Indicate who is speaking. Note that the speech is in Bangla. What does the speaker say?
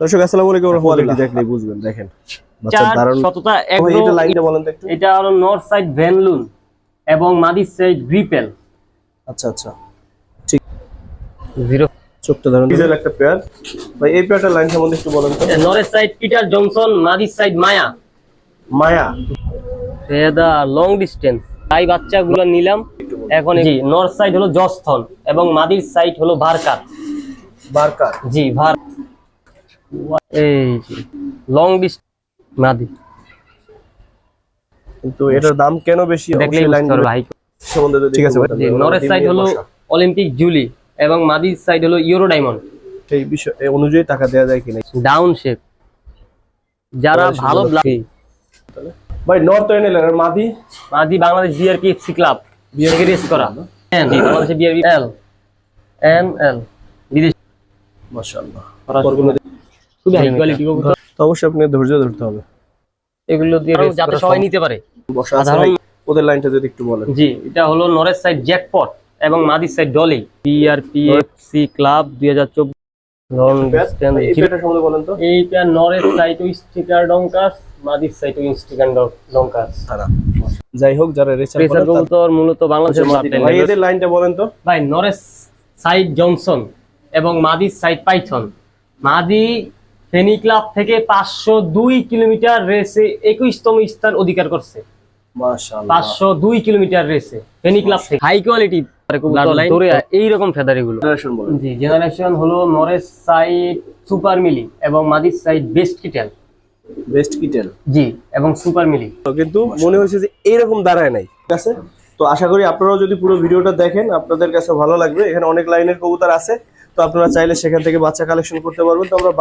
Speaker 1: দর্শক আসসালামু আলাইকুম রহমতুল্লাহ।
Speaker 2: দেখলেই বুঝবেন দেখেন। বাচ্চার
Speaker 3: চার
Speaker 2: দারুণ।
Speaker 3: শততা
Speaker 2: এটা লাইনটা বলেন তো একটু।
Speaker 3: এটা হলো নর্থ সাইড ভ্যানলুন এবং মাদির সাইড গ্রিপেল
Speaker 2: আচ্ছা আচ্ছা।
Speaker 3: জিরো
Speaker 2: চোখটা ধরুন। ডিজেল একটা পেয়ার ভাই এই পেয়ারটার লাইন সম্বন্ধে একটু বলেন তো।
Speaker 3: নর্থ সাইড পিটার জনসন মাদির সাইড মায়া
Speaker 2: মায়া
Speaker 3: দা লং ডিস্টেন্স তাই বাচ্চাগুলো নিলাম। এখন জি। নর্থ সাইড হলো জস্থন এবং মাদির সাইড হলো ভারকাত
Speaker 2: বারকার
Speaker 3: জি ভার এই জি লং ডিস্টেন্স মাদি
Speaker 2: কিন্তু এটার দাম কেন বেশি?
Speaker 3: দেখলেই
Speaker 2: লাইন
Speaker 3: ভাই।
Speaker 1: ঠিক আছে
Speaker 3: নর্থ সাইড হলো অলিম্পিক জুলি এবং মাদির সাইড হলো ইউরো ডায়মন্ড
Speaker 2: সেই বিষয় অনুযায়ী টাকা দেওয়া যায় কিনা?
Speaker 3: ডাউন শেপ যারা ভালো
Speaker 2: ভাই নর্থ এনএল এর মাদি?
Speaker 3: মাদি বাংলাদেশ বিআরপি এফসি ক্লাব থেকে রেস করা। N Bangladesh BRP L M L বিদেশ
Speaker 2: মাশাআল্লাহ। পরগুলো
Speaker 3: খুবই হাই কোয়ালিটি কবুতর।
Speaker 2: তো অবশ্যই আপনি ধৈর্য ধরতে হবে।
Speaker 3: এগুলো দিয়ে যাতে সবাই নিতে পারে। সাধারণ-
Speaker 2: ওদের লাইনটা যদি একটু বলেন।
Speaker 3: জি এটা হলো নরেশ সাইড জ্যাকপট এবং মাদির side Dolly BRP FC club দুই হাজার চব্বিশ। লং ডিস্টেন্স
Speaker 2: ভাই, সম্বন্ধে বলেন তো।
Speaker 3: এইটা নরেশ সাইড স্টিকার ডঙ্কাস মাদির সাইড ও স্টিকার ডঙ্কাস
Speaker 2: যাই হোক যারা রেসার
Speaker 3: কবুতর মূলত বাংলাদেশের মাটিতে
Speaker 2: ভাই এদের লাইনটা বলেন তো।
Speaker 3: ভাই নরেশ সাইড জনসন এবং মাদির সাইড পাইথন মাদি ফেনী ক্লাব থেকে পাঁচশো দুই কিলোমিটার রেসে একুশতম স্থান অধিকার করছে। পাঁচশো দুই কিলোমিটার রেসে ফেনী ক্লাব থেকে। হাই কোয়ালিটি এইরকম ফেদারি গুলো জি জেনারেশন হলো নরেশ সাইড সুপার মিলি এবং মাদির side best Kittel.
Speaker 2: Best Kittel.
Speaker 3: জি এবং সুপার মিলি।
Speaker 2: কিন্তু মনে হয়েছে যে এইরকম দাঁড়ায় নাই। ঠিক আছে? তো আশা করি আপনারাও যদি পুরো ভিডিওটা দেখেন আপনাদের কাছে ভালো লাগবে। এখানে অনেক লাইনের কবুতর আছে। তো আপনারা চাইলে সেখান থেকে বাচ্চা কালেকশন করতে পারবেন। তো আমরা